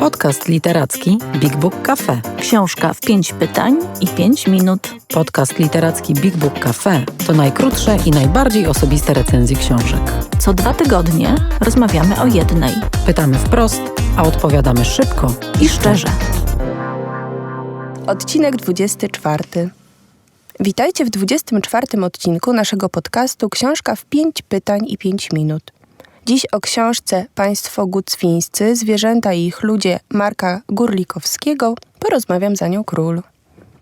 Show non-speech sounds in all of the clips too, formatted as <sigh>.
Podcast literacki Big Book Cafe. Książka w pięć pytań i pięć minut. Podcast literacki Big Book Cafe to najkrótsze i najbardziej osobiste recenzje książek. Co dwa tygodnie rozmawiamy o jednej. Pytamy wprost, a odpowiadamy szybko I szczerze. Odcinek 24. Witajcie w 24 odcinku naszego podcastu Książka w 5 pytań i 5 minut. Dziś o książce Państwo Gucwińscy, Zwierzęta i ich ludzie Marka Gurlikowskiego porozmawiam za nią król.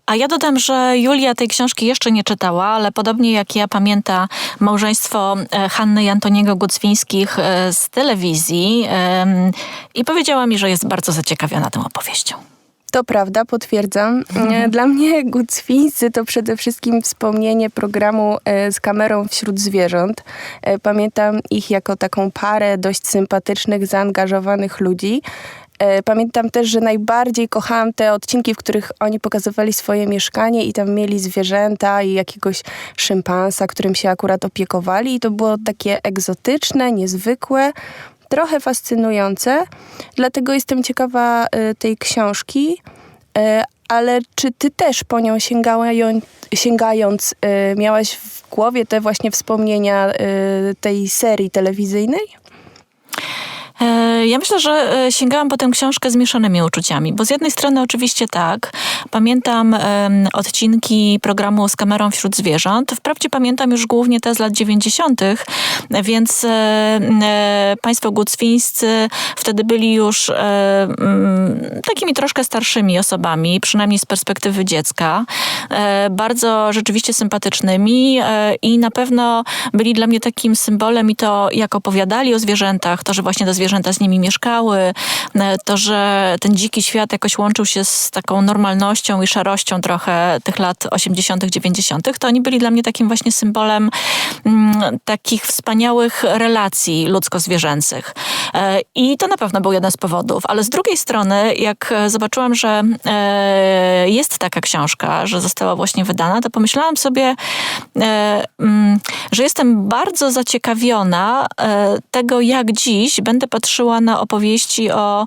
A ja dodam, że Julia tej książki jeszcze nie czytała, ale podobnie jak ja pamięta małżeństwo e, Hanny i Antoniego Gucwińskich e, z telewizji i powiedziała mi, że jest bardzo zaciekawiona tą opowieścią. To prawda, potwierdzam. E, Dla mnie Gucwińscy to przede wszystkim wspomnienie programu e, z kamerą wśród zwierząt. E, Pamiętam ich jako taką parę dość sympatycznych, zaangażowanych ludzi. Pamiętam też, że najbardziej kochałam te odcinki, w których oni pokazywali swoje mieszkanie i tam mieli zwierzęta i jakiegoś szympansa, którym się akurat opiekowali. I to było takie egzotyczne, niezwykłe, trochę fascynujące. Dlatego jestem ciekawa e, tej książki. E, Ale czy ty też po nią sięgając, sięgając e, miałaś w głowie te właśnie wspomnienia e, tej serii telewizyjnej? Ja myślę, że e, sięgałam po tę książkę z mieszanymi uczuciami, bo z jednej strony oczywiście tak, pamiętam odcinki programu z kamerą wśród zwierząt. Wprawdzie pamiętam już głównie te z lat 90., więc e, e, państwo gucwińscy wtedy byli już takimi troszkę starszymi osobami, przynajmniej z perspektywy dziecka. Bardzo rzeczywiście sympatycznymi i na pewno byli dla mnie takim symbolem i to, jak opowiadali o zwierzętach, to, że właśnie te zwierzęta z nimi mieszkały, e, to, że ten dziki świat jakoś łączył się z taką normalnością i szarością trochę tych lat 80., 90., to oni byli dla mnie takim właśnie symbolem mm, takich wspaniałych relacji ludzko-zwierzęcych. E, I to na pewno był jeden z powodów, ale z drugiej strony, jak e, zobaczyłam, że e, jest taka książka, że została właśnie wydana, to pomyślałam sobie, mm, że jestem bardzo zaciekawiona tego, jak dziś będę patrzyła na opowieści o,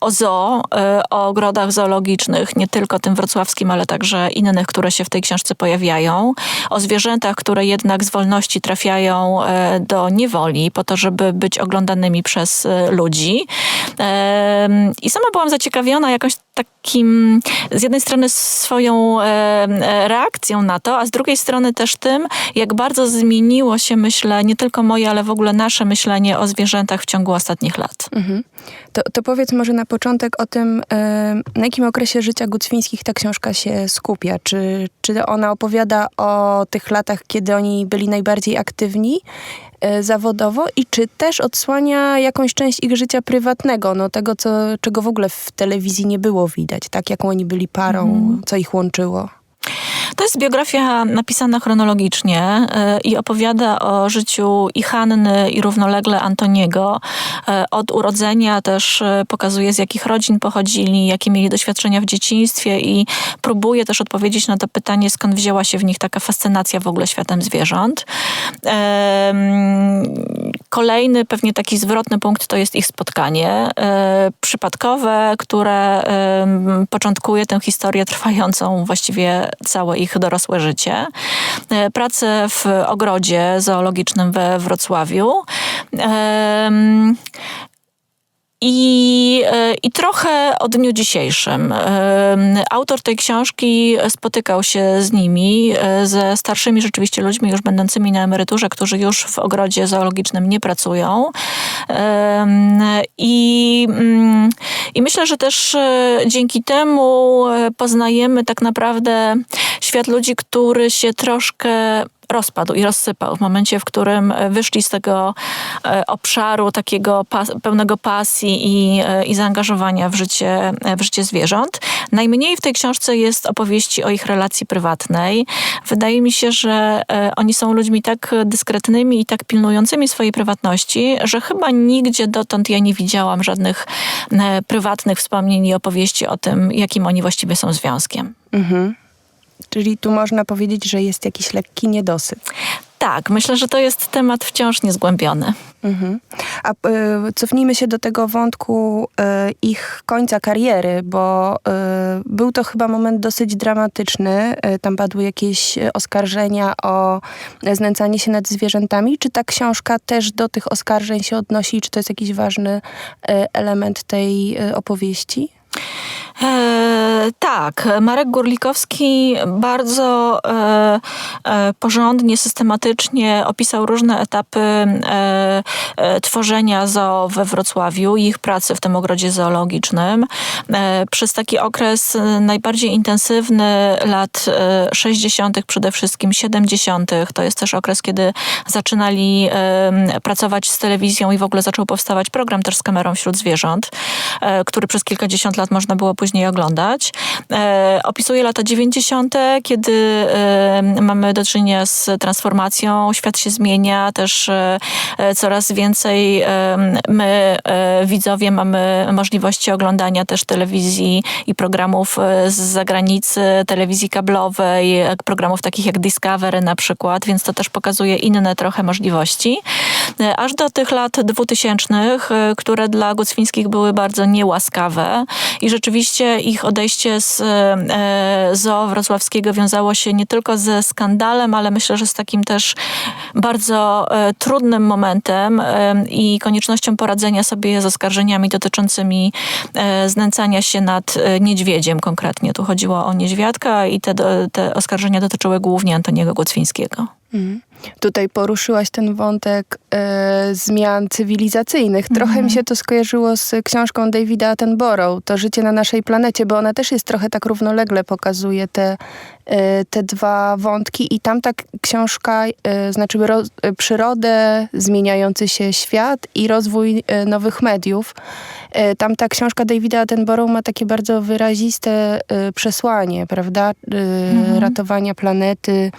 o zoo, o ogrodach zoologicznych, nie tylko tym wrocławskim, ale także innych, które się w tej książce pojawiają, o zwierzętach, które jednak z wolności trafiają do niewoli po to, żeby być oglądanymi przez e, ludzi. I sama byłam zaciekawiona jakąś takim, z jednej strony swoją e, e, reakcją na to, a z drugiej strony też tym, jak bardzo zmieniło się, myślę, nie tylko moje, ale w ogóle nasze myślenie o zwierzętach w ciągu ostatnich lat. Mhm. To, to powiedz może na początek o tym, na jakim okresie życia Gucwińskich ta książka się skupia. Czy, czy ona opowiada o tych latach, kiedy oni byli najbardziej aktywni zawodowo i czy też odsłania jakąś część ich życia prywatnego, no tego, co, czego w ogóle w telewizji nie było widać, tak? Jaką oni byli parą, co ich łączyło. To jest biografia napisana chronologicznie e, i opowiada o życiu i Hanny, i równolegle Antoniego. E, Od urodzenia też e, pokazuje, z jakich rodzin pochodzili, jakie mieli doświadczenia w dzieciństwie i próbuje też odpowiedzieć na to pytanie, skąd wzięła się w nich taka fascynacja w ogóle światem zwierząt. Kolejny pewnie taki zwrotny punkt to jest ich spotkanie e, przypadkowe, które początkuje tę historię trwającą właściwie całe ich dorosłe życie. E, Pracę w ogrodzie zoologicznym we Wrocławiu. I, I trochę o dniu dzisiejszym. Autor tej książki spotykał się z nimi, e, ze starszymi rzeczywiście ludźmi, już będącymi na emeryturze, którzy już w ogrodzie zoologicznym nie pracują. I, mm, I myślę, że też e, dzięki temu e, poznajemy tak naprawdę świat ludzi, który się troszkę rozpadł i rozsypał w momencie, w którym e, wyszli z tego e, obszaru takiego pas, pełnego pasji i, e, i zaangażowania w życie, w życie zwierząt. Najmniej w tej książce jest opowieści o ich relacji prywatnej. Wydaje mi się, że oni są ludźmi tak dyskretnymi i tak pilnującymi swojej prywatności, że chyba nigdzie dotąd ja nie widziałam żadnych prywatnych wspomnień i opowieści o tym, jakim oni właściwie są związkiem. Mhm. Czyli tu można powiedzieć, że jest jakiś lekki niedosyt. Tak, myślę, że to jest temat wciąż niezgłębiony. Mhm. A y, cofnijmy się do tego wątku y, ich końca kariery, bo y, był to chyba moment dosyć dramatyczny. Tam padły jakieś oskarżenia o znęcanie się nad zwierzętami. Czy ta książka też do tych oskarżeń się odnosi? Czy to jest jakiś ważny element tej opowieści? E, tak, Marek Górlikowski bardzo e, e, porządnie, systematycznie opisał różne etapy e, e, tworzenia zoo we Wrocławiu i ich pracy w tym ogrodzie zoologicznym. E, przez taki okres najbardziej intensywny lat e, 60., przede wszystkim 70., to jest też okres, kiedy zaczynali pracować z telewizją i w ogóle zaczął powstawać program też z kamerą wśród zwierząt, który przez kilkadziesiąt lat można było później oglądać. E, opisuje lata 90., kiedy e, mamy do czynienia z transformacją, świat się zmienia, też e, e, coraz więcej e, my, e, widzowie, mamy możliwości oglądania też telewizji i programów z zagranicy, telewizji kablowej, programów takich jak Discovery na przykład, więc to też pokazuje inne trochę możliwości. E, Aż do tych lat 2000, e, które dla Gucwińskich były bardzo niełaskawe i rzeczywiście ich odejście z e, zoo wrocławskiego wiązało się nie tylko ze skandalem, ale myślę, że z takim też bardzo trudnym momentem i koniecznością poradzenia sobie z oskarżeniami dotyczącymi znęcania się nad niedźwiedziem konkretnie. Tu chodziło o niedźwiadka i te, te oskarżenia dotyczyły głównie Antoniego Gucwińskiego. Mhm. Tutaj poruszyłaś ten wątek e, zmian cywilizacyjnych. Trochę mi się to skojarzyło z książką Davida Attenborough, To życie na naszej planecie, bo ona też jest trochę tak równolegle pokazuje te, e, te dwa wątki i tam ta książka e, znaczy ro, e, przyrodę, zmieniający się świat i rozwój e, nowych mediów. E, Tam ta książka Davida Attenborough ma takie bardzo wyraziste przesłanie, prawda? E, Ratowania planety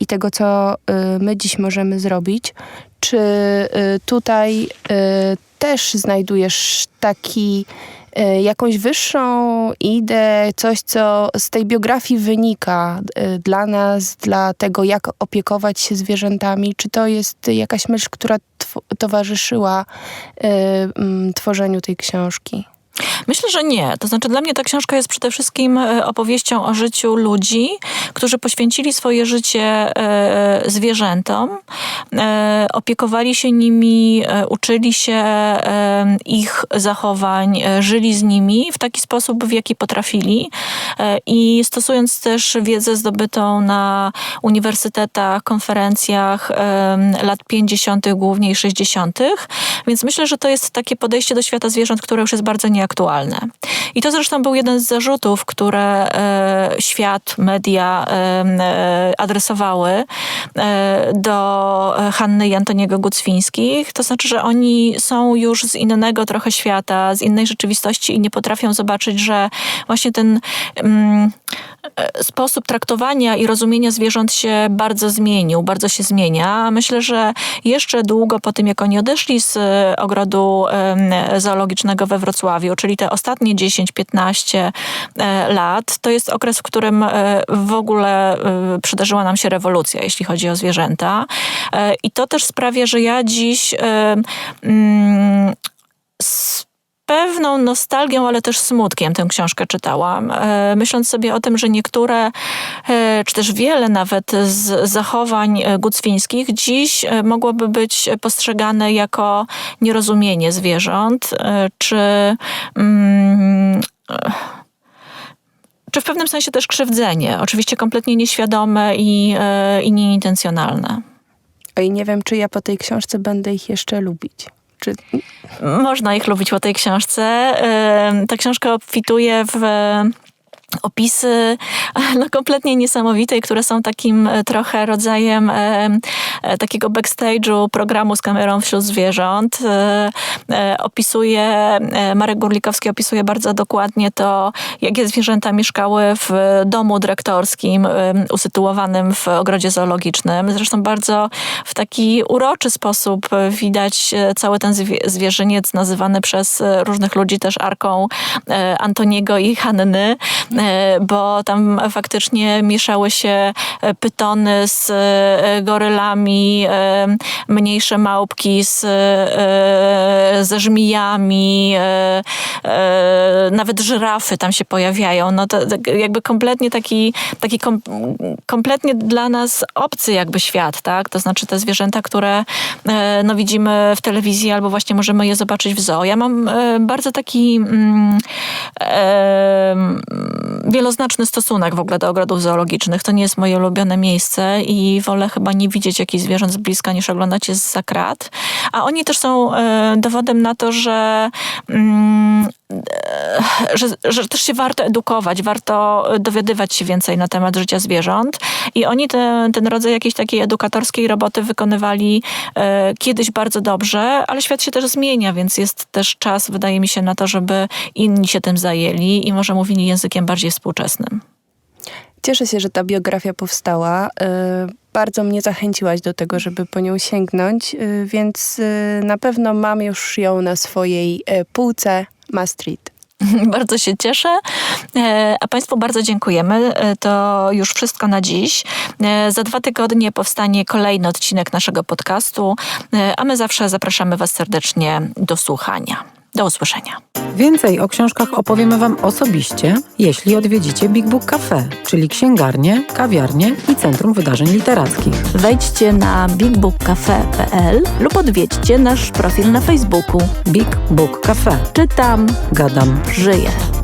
i tego, co my dziś możemy zrobić. Czy e, tutaj e, też znajdujesz taki e, jakąś wyższą ideę, coś, co z tej biografii wynika dla nas, dla tego, jak opiekować się zwierzętami? Czy to jest jakaś myśl, która towarzyszyła tworzeniu tej książki? Myślę, że nie. To znaczy, dla mnie ta książka jest przede wszystkim e, opowieścią o życiu ludzi, którzy poświęcili swoje życie e, zwierzętom, e, opiekowali się nimi, uczyli się ich zachowań, żyli z nimi w taki sposób, w jaki potrafili i stosując też wiedzę zdobytą na uniwersytetach, konferencjach lat 50., głównie i 60., więc myślę, że to jest takie podejście do świata zwierząt, które już jest bardzo nieaktualne. I to zresztą był jeden z zarzutów, które e, świat, media e, e, adresowały do Hanny i Antoniego Gucwińskich. To znaczy, że oni są już z innego trochę świata, z innej rzeczywistości i nie potrafią zobaczyć, że właśnie ten mm, sposób traktowania i rozumienia zwierząt się bardzo zmienił, bardzo się zmienia. Myślę, że jeszcze długo po tym, jak oni odeszli z e, ogrodu zoologicznego we Wrocławiu, czyli te ostatnie 10-15 e, lat, to jest okres, w którym e, w ogóle e, przydarzyła nam się rewolucja, jeśli chodzi o zwierzęta. E, I to też sprawia, że ja dziś e, mm, pewną nostalgią, ale też smutkiem tę książkę czytałam. E, Myśląc sobie o tym, że niektóre, e, czy też wiele nawet z zachowań e, gucwińskich dziś mogłoby być postrzegane jako nierozumienie zwierząt, czy mm, czy w pewnym sensie też krzywdzenie, oczywiście kompletnie nieświadome i, i nieintencjonalne. I nie wiem, czy ja po tej książce będę ich jeszcze lubić. Czy Można ich lubić po tej książce. Ta książka obfituje w opisy <laughs> no, kompletnie niesamowite, które są takim e, trochę rodzajem e, e, takiego backstage'u programu z kamerą wśród zwierząt. Opisuje, Marek Górlikowski opisuje bardzo dokładnie to, jakie zwierzęta mieszkały w domu dyrektorskim usytuowanym w ogrodzie zoologicznym. Zresztą bardzo w taki uroczy sposób widać cały ten zwie- zwierzyniec nazywany przez różnych ludzi też arką Antoniego i Hanny. E, bo tam faktycznie mieszały się e, pytony z e, gorylami, mniejsze małpki z, ze żmijami, nawet żyrafy tam się pojawiają. No to tak jakby kompletnie taki, taki kom, kompletnie dla nas obcy jakby świat, tak? To znaczy te zwierzęta, które no, widzimy w telewizji albo właśnie możemy je zobaczyć w zoo. Ja mam bardzo taki mm, wieloznaczny stosunek w ogóle do ogrodów zoologicznych. To nie jest moje ulubione miejsce i wolę chyba nie widzieć jakichś zwierząt z bliska niż oglądać je z krat. A oni też są e, dowodem na to, że mm, że, że też się warto edukować, warto dowiadywać się więcej na temat życia zwierząt. I oni ten, ten rodzaj jakiejś takiej edukatorskiej roboty wykonywali e, kiedyś bardzo dobrze, ale świat się też zmienia, więc jest też czas, wydaje mi się, na to, żeby inni się tym zajęli i może mówili językiem bardziej współczesnym. Cieszę się, że ta biografia powstała. Y, Bardzo mnie zachęciłaś do tego, żeby po nią sięgnąć, y, więc y, na pewno mam już ją na swojej półce Ma Street. <laughs> Bardzo się cieszę, E, a Państwu bardzo dziękujemy. E, To już wszystko na dziś. E, Za dwa tygodnie powstanie kolejny odcinek naszego podcastu, a my zawsze zapraszamy Was serdecznie do słuchania. Do usłyszenia. Więcej o książkach opowiemy Wam osobiście, jeśli odwiedzicie Big Book Cafe, czyli księgarnię, kawiarnię i Centrum Wydarzeń Literackich. Wejdźcie na bigbookcafe.pl lub odwiedźcie nasz profil na Facebooku. Big Book Cafe. Czytam, Gadam. żyję.